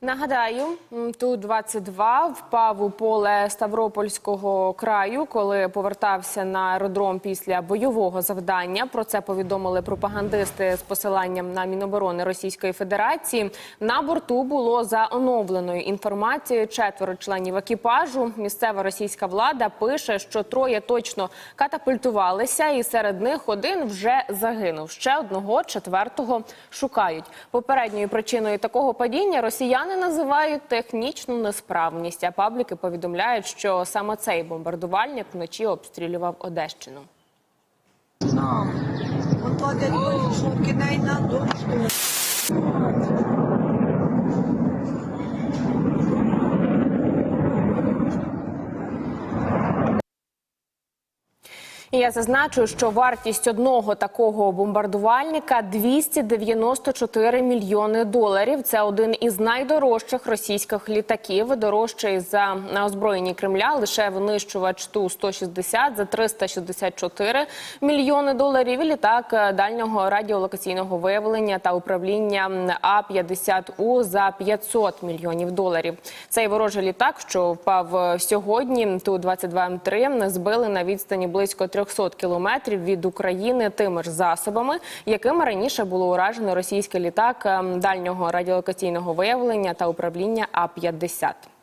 Нагадаю, ту 22 впав у поле Ставропольського краю, коли повертався на аеродром після бойового завдання. Про це повідомили пропагандисти з посиланням на Міноборони Російської Федерації. На борту було за оновленою інформацією четверо членів екіпажу. Місцева російська влада пише, що троє точно катапультувалися, і серед них один вже загинув. Ще одного четвертого шукають. Попередньою причиною такого падіння росіяни називають технічну несправність. А пабліки повідомляють, що саме цей бомбардувальник вночі обстрілював Одещину. Вот І я зазначу, що вартість одного такого бомбардувальника 294 мільйони доларів. Це один із найдорожчих російських літаків. Дорожчий за озброєнні Кремля лише винищувач ту 160 за 364 мільйони доларів. І літак дальнього радіолокаційного виявлення та управління А 50 У за 500 мільйонів доларів. Цей ворожий літак, що впав сьогодні, ту 22 М3, збили на відстані близько 300 кілометрів від України тими ж засобами, якими раніше було уражено російський літак ем, дальнього радіолокаційного виявлення та управління А 50